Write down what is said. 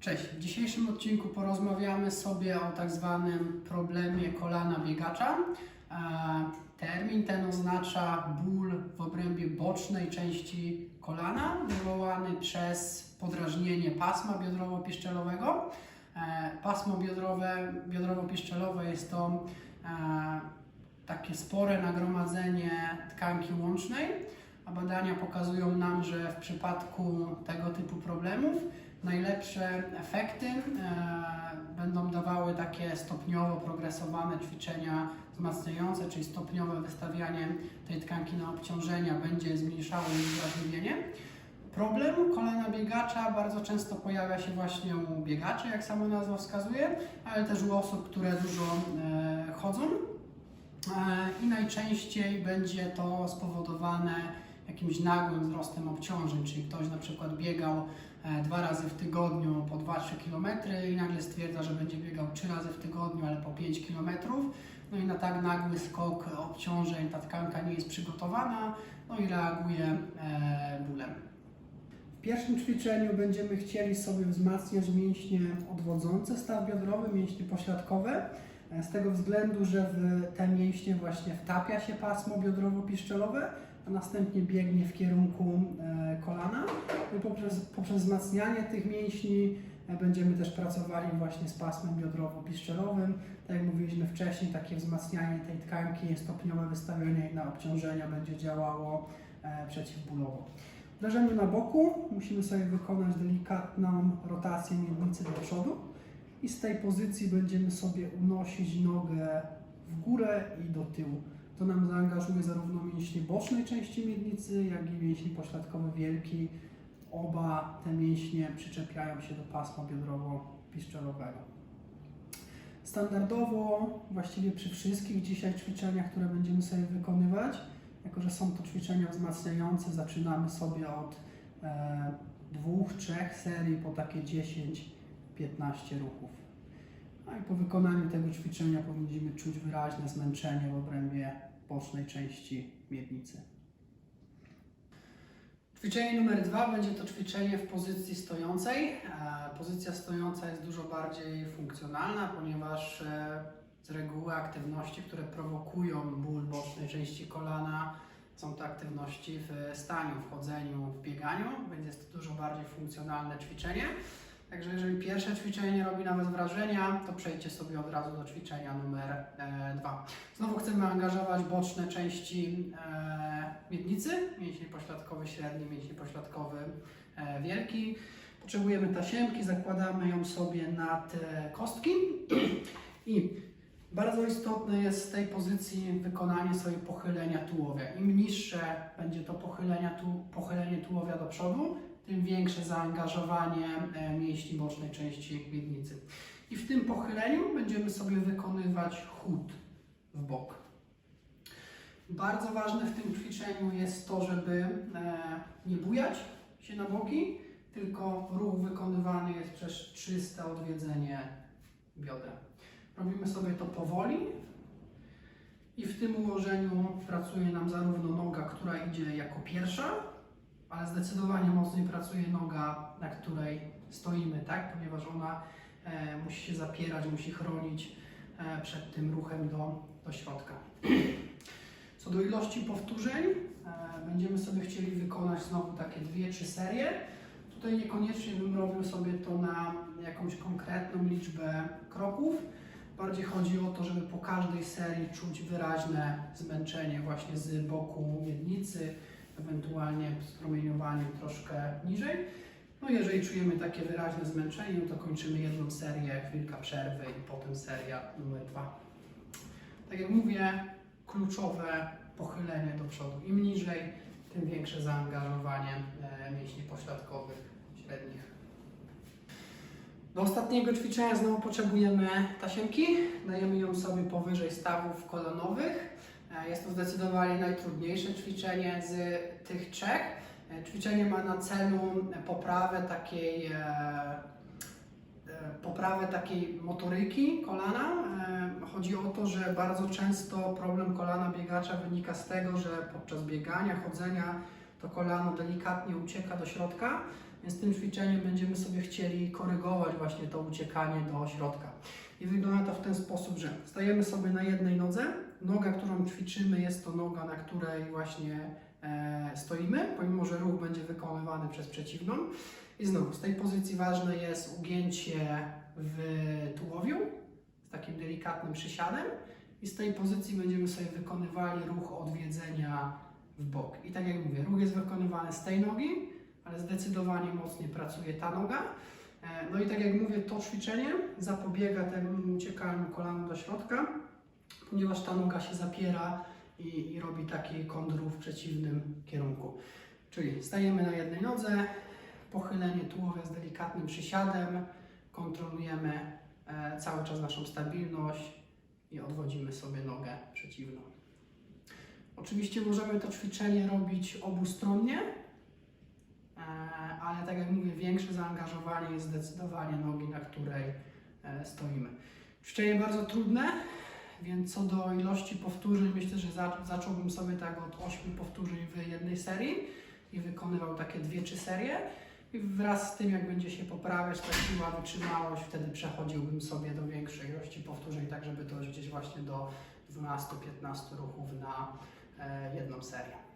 Cześć, w dzisiejszym odcinku porozmawiamy sobie o tak zwanym problemie kolana biegacza. Termin ten oznacza ból w obrębie bocznej części kolana wywołany przez podrażnienie pasma biodrowo-piszczelowego. E, Pasmo biodrowe, biodrowo-piszczelowe jest to e, takie spore nagromadzenie tkanki łącznej, a badania pokazują nam, że w przypadku tego typu problemów najlepsze efekty e, będą dawały takie stopniowo progresowane ćwiczenia wzmacniające, czyli stopniowe wystawianie tej tkanki na obciążenia będzie zmniejszało jej uwrażliwienie. Problem kolana biegacza bardzo często pojawia się właśnie u biegaczy, jak sama nazwa wskazuje, ale też u osób, które dużo e, chodzą. E, I najczęściej będzie to spowodowane jakimś nagłym wzrostem obciążeń, czyli ktoś na przykład biegał dwa razy w tygodniu po 2-3 km i nagle stwierdza, że będzie biegał trzy razy w tygodniu, ale po 5 km. No i na tak nagły skok obciążeń ta tkanka nie jest przygotowana, no i reaguje e, bólem. W pierwszym ćwiczeniu będziemy chcieli sobie wzmacniać mięśnie odwodzące staw biodrowy, mięśnie pośladkowe. E, Z tego względu, że w te mięśnie właśnie wtapia się pasmo biodrowo-piszczelowe, następnie biegnie w kierunku e, kolana. I poprzez, poprzez wzmacnianie tych mięśni e, będziemy też pracowali właśnie z pasmem biodrowo-piszczelowym. Tak jak mówiliśmy wcześniej, takie wzmacnianie tej tkanki, stopniowe wystawianie jej na obciążenia będzie działało e, przeciwbólowo. Leżeniu na boku musimy sobie wykonać delikatną rotację miednicy do przodu i z tej pozycji będziemy sobie unosić nogę w górę i do tyłu. To nam zaangażuje zarówno mięśnie bocznej części miednicy, jak i mięśnie pośladkowe wielki. Oba te mięśnie przyczepiają się do pasma biodrowo-piszczelowego. Standardowo, właściwie przy wszystkich dzisiaj ćwiczeniach, które będziemy sobie wykonywać, jako że są to ćwiczenia wzmacniające, zaczynamy sobie od e, dwóch, trzech serii po takie 10-15 ruchów. No i po wykonaniu tego ćwiczenia powinniśmy czuć wyraźne zmęczenie w obrębie bocznej części miednicy. Ćwiczenie numer dwa będzie to ćwiczenie w pozycji stojącej. E, Pozycja stojąca jest dużo bardziej funkcjonalna, ponieważ e, z reguły aktywności, które prowokują ból bocznej części kolana, są to aktywności w staniu, w chodzeniu, w bieganiu, więc jest to dużo bardziej funkcjonalne ćwiczenie. Także jeżeli pierwsze ćwiczenie nie robi nawet wrażenia, to przejdźcie sobie od razu do ćwiczenia numer e, dwa. Znowu chcemy angażować boczne części e, miednicy, mięsień pośladkowy średni, mięsień pośladkowy e, wielki. Potrzebujemy tasiemki, zakładamy ją sobie nad kostki i bardzo istotne jest z tej pozycji wykonanie sobie pochylenia tułowia. Im niższe będzie to tu, pochylenie tułowia do przodu, tym większe zaangażowanie e, mięśni bocznej części miednicy. I w tym pochyleniu będziemy sobie wykonywać chód w bok. Bardzo ważne w tym ćwiczeniu jest to, żeby e, nie bujać się na boki, tylko ruch wykonywany jest przez czyste odwiedzenie biodra. Robimy sobie to powoli i w tym ułożeniu pracuje nam zarówno noga, która idzie jako pierwsza, ale zdecydowanie mocniej pracuje noga, na której stoimy, tak? Ponieważ ona e, musi się zapierać, musi chronić e, przed tym ruchem do, do środka. Co do ilości powtórzeń, e, będziemy sobie chcieli wykonać znowu takie dwie, trzy serie. Tutaj niekoniecznie bym robił sobie to na jakąś konkretną liczbę kroków. Bardziej chodzi o to, żeby po każdej serii czuć wyraźne zmęczenie właśnie z boku miednicy, ewentualnie z promieniowaniem troszkę niżej. No jeżeli czujemy takie wyraźne zmęczenie, no to kończymy jedną serię, chwilka przerwy i potem seria numer dwa. Tak jak mówię, kluczowe pochylenie do przodu. Im niżej, tym większe zaangażowanie e, mięśni pośladkowych, średnich. Do ostatniego ćwiczenia znowu potrzebujemy tasiemki. Dajemy ją sobie powyżej stawów kolanowych. To zdecydowanie najtrudniejsze ćwiczenie z tych trzech. Ćwiczenie ma na celu poprawę takiej, e, e, poprawę takiej motoryki kolana. E, Chodzi o to, że bardzo często problem kolana biegacza wynika z tego, że podczas biegania, chodzenia to kolano delikatnie ucieka do środka. Więc tym ćwiczeniem będziemy sobie chcieli korygować właśnie to uciekanie do środka. I wygląda to w ten sposób, że stajemy sobie na jednej nodze. Noga, którą ćwiczymy, jest to noga, na której właśnie e, stoimy, pomimo że ruch będzie wykonywany przez przeciwną. I znowu z tej pozycji ważne jest ugięcie w tułowiu z takim delikatnym przysiadem. I z tej pozycji będziemy sobie wykonywali ruch odwiedzenia w bok. I tak jak mówię, ruch jest wykonywany z tej nogi, ale zdecydowanie mocniej pracuje ta noga. E, No i tak jak mówię, to ćwiczenie zapobiega temu uciekaniu kolana do środka, ponieważ ta noga się zapiera i, i robi taki kondrów w przeciwnym kierunku. Czyli stajemy na jednej nodze, pochylenie tułowia z delikatnym przysiadem, kontrolujemy e, cały czas naszą stabilność i odwodzimy sobie nogę przeciwną. Oczywiście możemy to ćwiczenie robić obustronnie, ale tak jak mówię, większe zaangażowanie jest zdecydowanie nogi, na której e, stoimy. Ćwiczenie bardzo trudne, więc co do ilości powtórzeń, myślę, że za, zacząłbym sobie tak od 8 powtórzeń w jednej serii i wykonywał takie 2-3 serie. I wraz z tym, jak będzie się poprawiać ta siła, wytrzymałość, wtedy przechodziłbym sobie do większej ilości powtórzeń, tak żeby to gdzieś właśnie do 12-15 ruchów na e, jedną serię.